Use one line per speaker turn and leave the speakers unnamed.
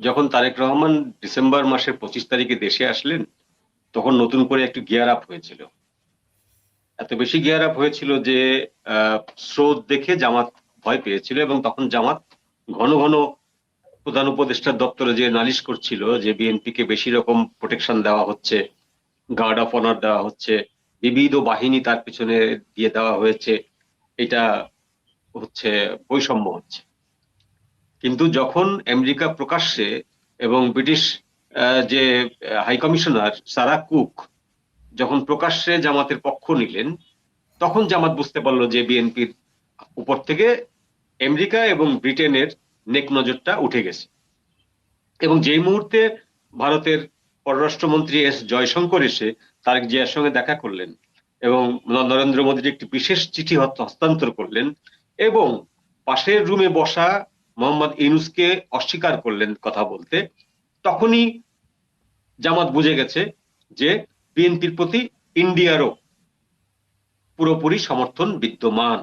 যখন তারেক রহমান ডিসেম্বর মাসের পঁচিশ তারিখে দেশে আসলেন, তখন নতুন করে একটু গিয়ার আপ হয়েছিল। এত বেশি গিয়ার আপ হয়েছিল যে স্রোত দেখে জামাত ভয় পেয়েছিল এবং তখন জামাত ঘন ঘন প্রধান উপদেষ্টার দপ্তরে যে নালিশ করছিল যে বিএনপি কে বেশি রকম প্রোটেকশন দেওয়া হচ্ছে গার্ড অফ অনার দেওয়া হচ্ছে, বিবিধ বাহিনী তার পিছনে দিয়ে দেওয়া হয়েছে, এটা হচ্ছে বৈষম্য হচ্ছে। কিন্তু যখন আমেরিকা প্রকাশ্যে এবং ব্রিটিশ যে হাই কমিশনার সারা কুক যখন প্রকাশ্যে জামাতের পক্ষ নিলেন, তখন জামাত বুঝতে পারল যে বিএনপির উপর থেকে আমেরিকা এবং ব্রিটেনের নেক নজরটা উঠে গেছে। এবং যেই মুহূর্তে ভারতের পররাষ্ট্রমন্ত্রী এস জয়শঙ্কর এসে তারেক জিয়ার সঙ্গে দেখা করলেন এবং নরেন্দ্র মোদীর একটি বিশেষ চিঠি হস্তান্তর করলেন এবং পাশের রুমে বসা মোহাম্মদ ইনুসকে অস্বীকার করলেন কথা বলতে, তখনই জামাত বুঝে গেছে যে বিএনপির প্রতি ইন্ডিয়ারও পুরোপুরি সমর্থন বিদ্যমান